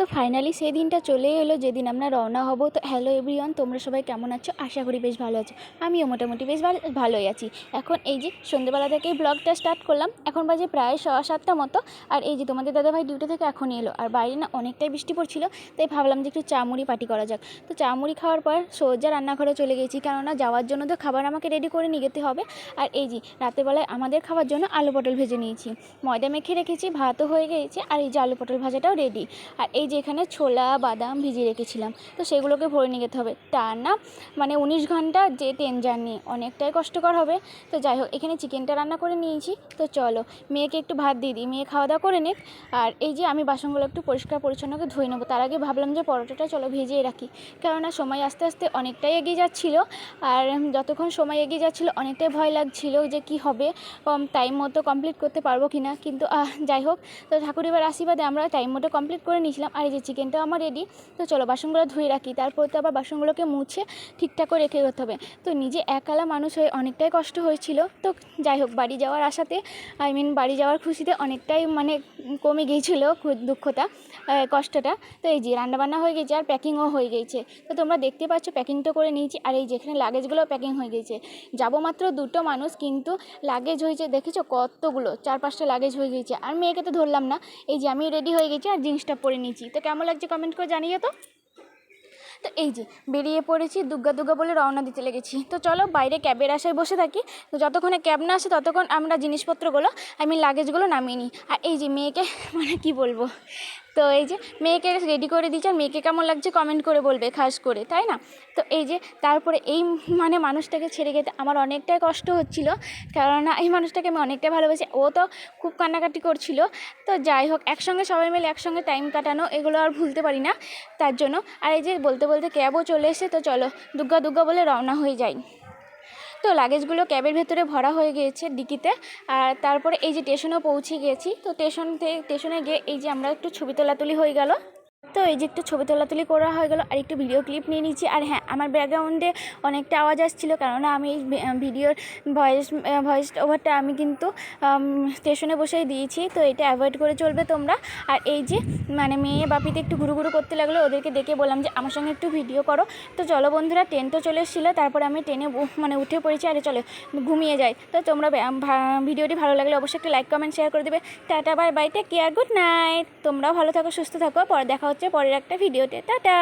তো ফাইনালি সেই দিনটা চলে এলো, যেদিন আমরা রওনা হব। তো হ্যালো এভরিওয়ান তোমরা সবাই কেমন আছো? আশা করি বেশ ভালো আছো। আমিও মোটামুটি বেশ ভালো ভালোই আছি। এখন এই যে সন্ধ্যেবেলা থেকেই ব্লগটা স্টার্ট করলাম। এখন বাজে প্রায় ছ সাতটা মতো। আর এই যে তোমাদের দাদাভাই ডিউটি থেকে এখনই এলো। আর বাইরে না অনেকটাই বৃষ্টি পড়ছিল, তাই ভাবলাম যে একটু চা মুড়ি পার্টি করা যাক। তো চা মুড়ি খাওয়ার পর সোজা রান্নাঘরে চলে গেছি। কেননা যাওয়ার জন্য তো খাবার আমাকে রেডি করে নিয়ে যেতে হবে। আর এই যে রাতেরবেলায় আমাদের খাওয়ার জন্য আলু পটল ভেজে নিয়েছি। ময়দা মেখে রেখেছি, ভাতও হয়ে গিয়েছে আর এই যে আলু পটল ভাজাটাও রেডি আর এই যে এখানে ছোলা, বাদাম ভিজিয়ে রেখেছিলাম। তো সেগুলোকে ভরে নিয়ে যেতে হবে। তার না মানে উনিশ ঘণ্টা যে ট্রেন জার্নি অনেকটাই কষ্টকর হবে। তো যাই হোক, এখানে চিকেনটা রান্না করে নিয়েছি। তো চলো, মেয়েকে একটু ভাত দিয়ে দিই। মেয়ে খাওয়া দাওয়া করে নিক। আর এই যে আমি বাসনগুলো একটু পরিষ্কার পরিচ্ছন্ন করে ধুয়ে নেব, তার আগে ভাবলাম যে পরোটাটা চলো ভিজিয়ে রাখি। কেননা সময় আস্তে আস্তে অনেকটাই এগিয়ে যাচ্ছিল। আর যতক্ষণ সময় এগিয়ে যাচ্ছিল, অনেকটাই ভয় লাগছিল যে কি হবে, কম টাইম মতো কমপ্লিট করতে পারব কি না কিন্তু যাই হোক, তো ঠাকুরের আশীর্বাদে আমরা টাইম মতো কমপ্লিট করে নিয়েছিলাম। আর এই যে চিকেনটাও আমার রেডি তো চলো বাসনগুলো ধুয়ে রাখি। তারপর তো আবার বাসনগুলোকে মুছে ঠিকঠাক করে রেখে করতে হবে। তো নিজে একালা মানুষ হয়ে অনেকটাই কষ্ট হয়েছিল। তো যাই হোক, বাড়ি যাওয়ার আশাতে আই মিন বাড়ি যাওয়ার খুশিতে অনেকটাই মানে কমে গিয়েছিল দুঃখটা কষ্টটা। তো এই যে রান্নাবান্না হয়ে গেছে আর প্যাকিংও হয়ে গেছে। তো তোমরা দেখতে পাচ্ছ, প্যাকিংটা করে নিয়েছি। আর এই যেখানে লাগেজগুলো প্যাকিং হয়ে গেছে। যাব মাত্র দুটো মানুষ, কিন্তু লাগেজ হয়েছে, দেখেছ কতগুলো? চার পাঁচটা লাগেজ হয়ে গেছে। আর মেয়েকে তো ধরলাম না। এই যে আমি রেডি হয়ে গেছি আর জিন্সটা পরে নিয়েছি। তো কেমন লাগছে কমেন্ট করে জানিয়ে তো? তো এই যে, বেরিয়ে পড়েছি দুগ্গা দুগ্গা বলে রওনা দিতে লেগেছি। তো চলো বাইরে ক্যাবের আশায় বসে থাকি। তো যতক্ষণে ক্যাব না আসে, ততক্ষণ আমরা জিনিসপত্রগুলো আমি লাগেজগুলো নামিয়ে নিই। আর এই যে মেয়েকে মানে কি বলব? তো এই যে মেয়েকে রেডি করে দিচ্ছি আর মেয়েকে কেমন লাগছে কমেন্ট করে বলবে, খাস করে, তাই না? তো এই যে তারপরে এই মানে মানুষটাকে ছেড়ে যেতে আমার অনেকটাই কষ্ট হচ্ছিল, কেননা এই মানুষটাকে আমি অনেকটাই ভালোবাসি। ও তো খুব কান্নাকাটি করছিল। তো যাই হোক, একসঙ্গে সবাই মিলে একসঙ্গে টাইম কাটানো, এগুলো আর ভুলতে পারি না। তার জন্য, আর এই যে বলতে বলতে ক্যাবও চলে এসে তো চলো দুগ্গা দুগ্গা বলে রওনা হয়ে যাই। তো লাগেজগুলো ক্যাবের ভেতরে ভরা হয়ে গিয়েছে ডিকিতে। আর তারপরে এই যে স্টেশনেও পৌঁছে গিয়েছি। তো স্টেশন থেকে স্টেশনে গিয়ে এই যে আমরা একটু ছবি তোলাতুলি হয়ে গেল। তো এই যে একটু ছবি তোলাতুলি করা হয়ে গেলো, আর একটু ভিডিও ক্লিপ নিয়ে নিচ্ছি। আর হ্যাঁ আমার ব্যাকগ্রাউন্ডে অনেকটা আওয়াজ আসছিল, কেননা আমি এই ভিডিওর ভয়েস ভয়েস ওভারটা আমি কিন্তু স্টেশনে বসেই দিয়েছি। তো এটা অ্যাভয়েড করে চলবে তোমরা। আর এই যে মানে মেয়ে বাপিতে একটু ঘুরু ঘুরু করতে লাগল, ওদেরকে দেখে বললাম যে, আমার সঙ্গে একটু ভিডিও করো। তো চলো বন্ধুরা ট্রেন তো চলে এসেছিল, তারপর আমি ট্রেনে মানে উঠে পড়েছি। আরে চলো, ঘুমিয়ে যাই। তো তোমরা ভিডিওটি ভালো লাগলে অবশ্যই একটা লাইক কমেন্ট শেয়ার করে দেবে। Tata bye bye take care good night তোমরাও ভালো থাকো, সুস্থ থাকো, পরে দেখা হচ্ছে পরের একটা ভিডিওতে। টাটা!